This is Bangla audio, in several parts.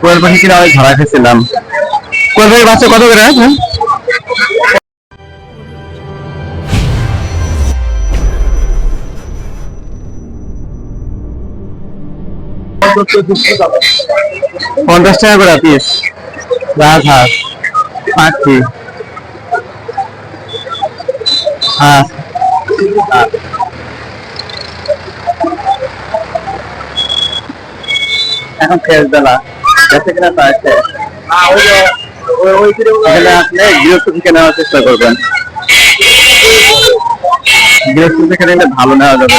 কোয়েল পাখি কিনা অনেক ধরা খেয়েছিলাম। কোয়েল পাখির বাচ্চা কত করে হ্যাঁ? পঞ্চাশ টাকা করে পিস রাজহাঁস পাখি। হাঁস এখন শেষ বেলা বেঁচে কিনা তা আছে এখানে আপনি গৃহস্থ থেকে নেওয়ার চেষ্টা করবেন। গৃহস্থ থেকে নিলে ভালো নেওয়া যাবে।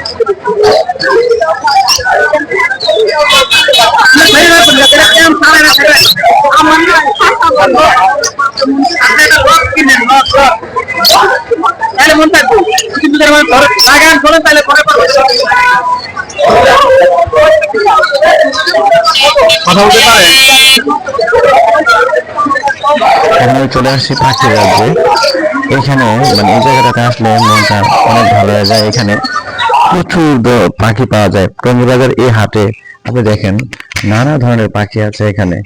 মন থাকব কিন্তু লাগান শোনেন তাহলে পরে কথা বলতে পারে চলে আসছি পাখি রাজ্যে। এখানে মানে এই জায়গাটাতে আসলে মনটা অনেক ভালো হয়ে যায়। এখানে প্রচুর পাখি পাওয়া যায়। টঙ্গিবাজার এই হাটে আপনি দেখেন, নানা ধরনের পাখি আছে এখানে।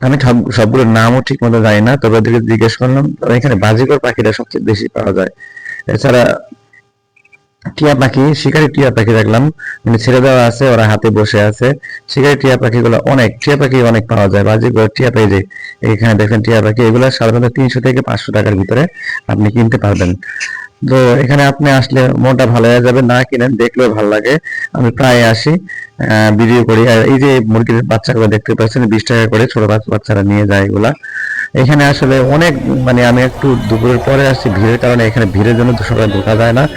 আমি সব- সবগুলোর নামও ঠিক মতো জানি না, তবে ওদেরকে জিজ্ঞেস করলাম এখানে বাজিকর পাখিটা সবচেয়ে বেশি পাওয়া যায়। এছাড়া টিয়া পাখি, শিকারি টিয়া পাখি দেখলাম মানে ছেড়ে দেওয়া আছে, ওরা হাতে বসে আছে। শিকারি টিয়া পাখিগুলো অনেক, টিয়া পাখি অনেক পাওয়া যায়। বাজিকর টিয়া পাখি যে এখানে দেখেন টিয়া পাখি, এগুলো সাধারণত তিনশো থেকে পাঁচশো টাকার ভিতরে আপনি কিনতে পারবেন। তো এখানে আপনি আসলে মনটা ভালো হয়ে যাবে, না কিনেন দেখলেও ভালো লাগে। আমি প্রায় আসি ভিডিও করি। আর এই যে মুরগির বাচ্চাগুলো দেখতে পাচ্ছেন, বিশ টাকা করে ছোট বাচ্চা- বাচ্চারা নিয়ে যায় এগুলা। এখানে আসলে অনেক মানে আমি একটু দুপুরের পরে আসছি ভিড়ের কারণে, এখানে ভিড়ের জন্য সকালে ঢোকা যায় না।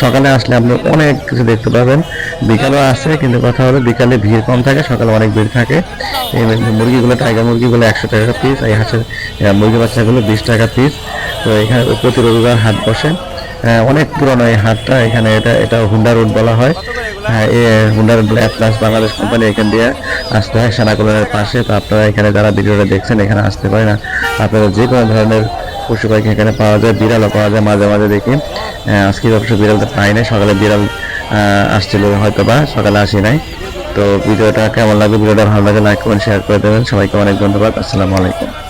সকালে আসলে আপনি অনেক কিছু দেখতে পাবেন। বিকালেও আসে, কিন্তু কথা হলো বিকালে ভিড় কম থাকে, সকালে অনেক ভিড় থাকে। এই মুরগিগুলো টাইগার মুরগিগুলো একশো টাকা পিস এই হাঁসের মুরগি বাচ্চাগুলো বিশ টাকা পিস তো এখানে প্রতি রবিবার হাট বসে। অনেক পুরনো এই হাটটা। এখানে এটা এটা হুন্ডা রোড বলা হয়। হ্যাঁ হুন্ডা রোড প্লাস বাংলাদেশ কোম্পানি এখান দিয়ে আসতে হয় সেনাকলনের পাশে। তো আপনারা এখানে যারা ভিডিওটা দেখছেন এখানে আসতে পারেন আপনারা যে কোনো ধরনের পশু পাখি এখানে পাওয়া যায় বিড়ালও পাওয়া যায় মাঝে মাঝে দেখি। আহ, আজকে অবশ্য বিড়ালটা পাই নাই। সকালে বিড়াল আসছিল হয়তো বা সকালে আসি নাই। তো ভিডিওটা কেমন লাগবে ভিডিওটা ভালো লাগে লাইক কমেন্ট শেয়ার করে দেবেন। সবাইকে অনেক ধন্যবাদ। আসসালামু আলাইকুম।